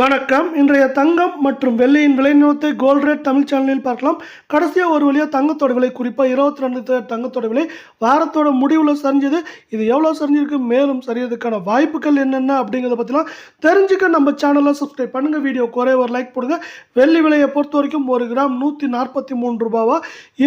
வணக்கம். இன்றைய தங்கம் மற்றும் வெள்ளியின் விலை நிலத்தை கோல்ட் ரேட் தமிழ் சேனலில் பார்க்கலாம். கடைசியாக ஒரு வழியாக தங்கத்தோட விலை குறிப்பாக இருபத்தி ரெண்டு தங்கத்தோட விலை வாரத்தோட முடிவில் சரிஞ்சது. இது எவ்வளோ சரிஞ்சிருக்கு மேலும் சரியதுக்கான வாய்ப்புகள் என்னென்ன அப்படிங்கிறத பற்றிலாம் தெரிஞ்சுக்க நம்ம சேனலை சப்ஸ்கிரைப் பண்ணுங்கள் வீடியோ குறைய ஒரு லைக் போடுங்க. வெள்ளி விலையை பொறுத்த வரைக்கும் ஒரு கிராம் நூற்றி நாற்பத்தி மூணு ரூபாவா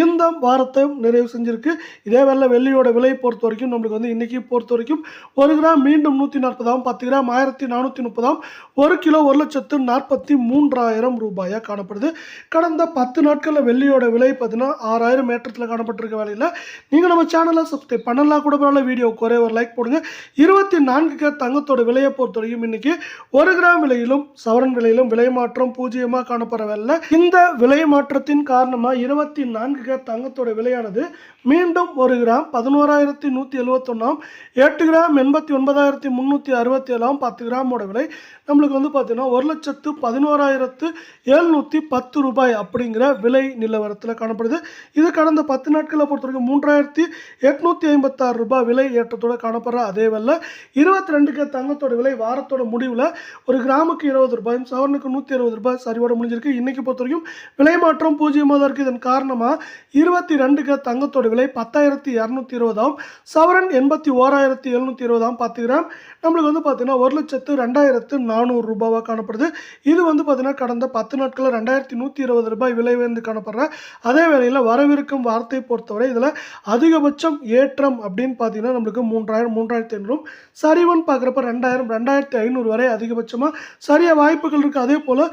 இந்த வாரத்தை நிறைவு செஞ்சிருக்கு. இதே வேலை வெள்ளியோட விலையை பொறுத்த வரைக்கும் நம்மளுக்கு வந்து இன்றைக்கி பொறுத்த வரைக்கும் ஒரு கிராம் மீண்டும் நூற்றி நாற்பதாம் பத்து கிராம் ஆயிரத்தி நானூற்றி முப்பதாம் ஒரு கிலோ ஒரு லட்சத்து நாற்பத்தி மூன்றாயிரம் ரூபாயாக காணப்படுது. கடந்த பத்து நாட்களில் வெள்ளியோட விலை பார்த்தீங்கன்னா ஆறாயிரம் ஏற்றத்தில் காணப்பட்டிருக்க வேலையில் நீங்கள் நம்ம சேனலை சப்ஸ்கிரைப் பண்ணலாம் கூட பரவாயில்ல வீடியோ குறைய ஒரு லைக் போடுங்க. இருபத்தி நான்கு கேட் தங்கத்தோட விலையை பொறுத்த வரைக்கும் இன்னைக்கு ஒரு கிராம் விலையிலும் சவரன் விலையிலும் விலை மாற்றம் பூஜ்ஜியமாக காணப்படுற வேலையில் இந்த விலை மாற்றத்தின் காரணமாக இருபத்தி நான்கு கேட் தங்கத்தோட விலையானது மீண்டும் ஒரு கிராம் பதினோராயிரத்தி நூற்றி எழுபத்தொன்னாம் எட்டு கிராம் எண்பத்தி ஒன்பதாயிரத்தி முந்நூற்றி அறுபத்தி ஏழாம் பத்து கிராமோட விலை. நம்மளுக்கு வந்து பார்த்தீங்கன்னா ஒரு லட்சத்து பதினோராயிரத்து எழுநூற்றி பத்து ரூபாய் அப்படிங்கிற விலை நிலவரத்தில் காணப்படுது. இது கடந்த பத்து நாட்களை பொறுத்த வரைக்கும் மூன்றாயிரத்தி எட்நூற்றி ஐம்பத்தாறு ரூபாய் விலை ஏற்றத்தோடு காணப்படுற அதே வேலை இருபத்தி ரெண்டுக்கு தங்கத்தோட விலை வாரத்தோட முடிவில் ஒரு கிராமுக்கு இருபது ரூபாயும் சவரனுக்கு நூற்றி அறுபது ரூபாய் சரிவோட முடிஞ்சிருக்கு. இன்றைக்கி பொறுத்த வரைக்கும் விலை மாற்றம் பூஜ்ஜியமாக தான் இருக்குது இதன் காரணமாக இருபத்தி ரெண்டுக்கு தங்கத்தோட விலை பத்தாயிரத்தி இரநூத்தி இருபதாம் சவரன் எண்பத்தி ஓராயிரத்தி எழுநூற்றி இருபதாம் பத்து கிராம் நம்மளுக்கு வந்து பார்த்தீங்கன்னா ஒரு லட்சத்து ரெண்டாயிரத்து நானூறு ரூபாவாக காணப்படுது. இது வந்து பார்த்தீங்கன்னா கடந்த பத்து நாட்களில் ரெண்டாயிரத்தி நூற்றி இருபது ரூபாய் விலை உயர்ந்து காணப்படுற அதே வேளையில் வரவிருக்கும் வார்த்தை பொறுத்தவரை இதில் அதிகபட்சம் ஏற்றம் அப்படின்னு பார்த்தீங்கன்னா நம்மளுக்கு மூன்றாயிரம் மூன்றாயிரத்தி ஐநூறும் சரிவன் பார்க்குறப்ப ரெண்டாயிரம் ரெண்டாயிரத்தி ஐநூறு வரை அதிகபட்சமாக சரிய வாய்ப்புகள் இருக்குது அதே போல்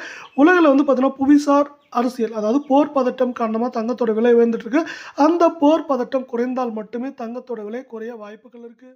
உலகில் வந்து பார்த்தீங்கன்னா புவிசார் அரசியல் அதாவது போர் பதட்டம் காரணமாக தங்கத்தோட விலை உயர்ந்துட்டு இருக்கு. அந்த போர் பதட்டம் குறைந்தால் மட்டுமே தங்கத்தோட விலை குறைய வாய்ப்புகள் இருக்குது